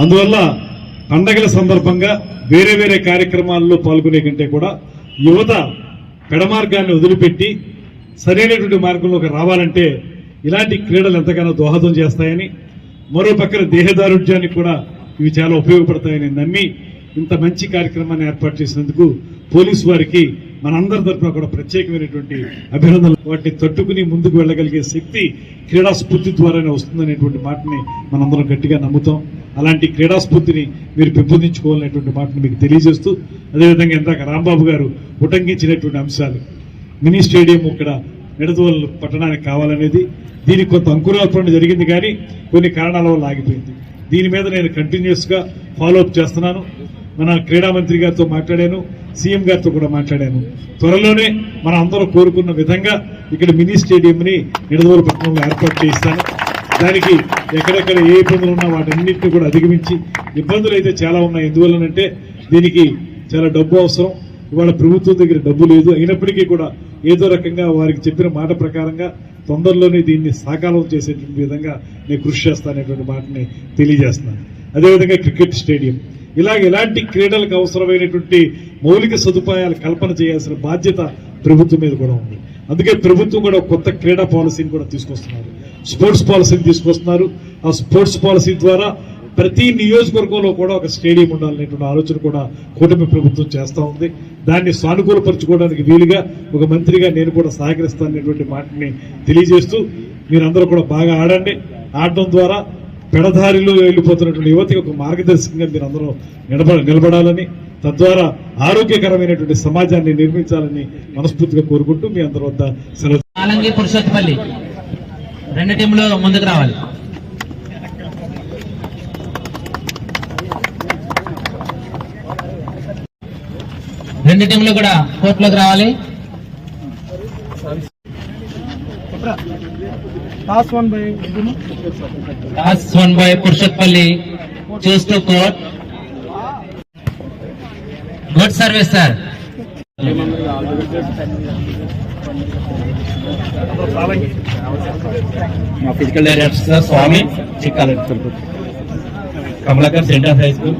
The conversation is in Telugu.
అందువల్ల పండగల సందర్భంగా వేరే వేరే కార్యక్రమాల్లో పాల్గొనే కంటే కూడా యువత పెడమార్గాన్ని వదిలిపెట్టి సరైనటువంటి మార్గంలోకి రావాలంటే ఇలాంటి క్రీడలు ఎంతగానో దోహదం చేస్తాయని మరో పక్కన దేహదారుఢ్యానికి కూడా ఇవి చాలా ఉపయోగపడతాయని నమ్మి ఇంత మంచి కార్యక్రమాన్ని ఏర్పాటు చేసినందుకు పోలీసు వారికి మనందరి తరఫున కూడా ప్రత్యేకమైనటువంటి అభినందనలు. వాటిని తట్టుకుని ముందుకు వెళ్ళగలిగే శక్తి క్రీడా స్ఫూర్తి ద్వారానే వస్తుందనేటువంటి మాటని మనందరం గట్టిగా నమ్ముతాం. అలాంటి క్రీడా స్ఫూర్తిని మీరు పెంపొందించుకోవాలనేటువంటి మాటను మీకు తెలియజేస్తూ అదేవిధంగా ఇందాక రాంబాబు గారు ఉటంకించినటువంటి అంశాలు. మినీ స్టేడియం ఇక్కడ నిడదవోలు పట్టణానికి కావాలనేది దీనికి కొంత అంకురార్పణ జరిగింది కానీ కొన్ని కారణాల వల్ల ఆగిపోయింది. దీని మీద నేను కంటిన్యూస్గా ఫాలోఅప్ చేస్తున్నాను. మన క్రీడా మంత్రి గారితో మాట్లాడాను సీఎం గారితో కూడా మాట్లాడాను. త్వరలోనే మన అందరూ కోరుకున్న విధంగా ఇక్కడ మినీ స్టేడియంని నిడదవోలు పట్టణంలో ఏర్పాటు చేయిస్తాను. దానికి ఎక్కడెక్కడ ఏ ఇబ్బందులు ఉన్నా వాటన్నింటినీ కూడా అధిగమించి ఇబ్బందులు అయితే చాలా ఉన్నాయి. ఎందువల్లనంటే దీనికి చాలా డబ్బు అవసరం. ఇవాళ ప్రభుత్వం దగ్గర డబ్బు లేదు. అయినప్పటికీ కూడా ఏదో రకంగా వారికి చెప్పిన మాట ప్రకారంగా తొందరలోనే దీన్ని సాకారం చేసేటువంటి విధంగా నేను కృషి చేస్తాననేటువంటి మాటని తెలియజేస్తున్నాను. అదేవిధంగా క్రికెట్ స్టేడియం. ఇలాగ ఎలాంటి క్రీడలకు అవసరమైనటువంటి మౌలిక సదుపాయాలు కల్పన చేయాల్సిన బాధ్యత ప్రభుత్వం మీద కూడా ఉంది. అందుకే ప్రభుత్వం కూడా కొత్త క్రీడా పాలసీని కూడా తీసుకొస్తున్నారు. స్పోర్ట్స్ పాలసీని తీసుకొస్తున్నారు. ఆ స్పోర్ట్స్ పాలసీ ద్వారా ప్రతి నియోజకవర్గంలో కూడా ఒక స్టేడియం ఉండాలనేటువంటి ఆలోచన కూడా కూటమి ప్రభుత్వం చేస్తూ ఉంది. దాన్ని సానుకూలపరచుకోవడానికి వీలుగా ఒక మంత్రిగా నేను కూడా సహకరిస్తాననేటువంటి మాటని తెలియజేస్తూ మీరందరూ కూడా బాగా ఆడండి. ఆడడం ద్వారా పెడదారిలో వెళ్ళిపోతున్నటువంటి యువతికి ఒక మార్గదర్శకంగా మీరు అందరూ నిలబ నిలబడాలని తద్వారా ఆరోగ్యకరమైనటువంటి సమాజాన్ని నిర్మించాలని మనస్ఫూర్తిగా కోరుకుంటూ మీ అందరి వద్ద సెలవు ఆలంగి పురుషోత్పల్లి రెండు టీంలో ముందుకు రావాలి. రెండు టీంలు కూడా కోర్టులోకి రావాలి. Good service sir physical director sir Swami चिकाल Kamalakar centre high school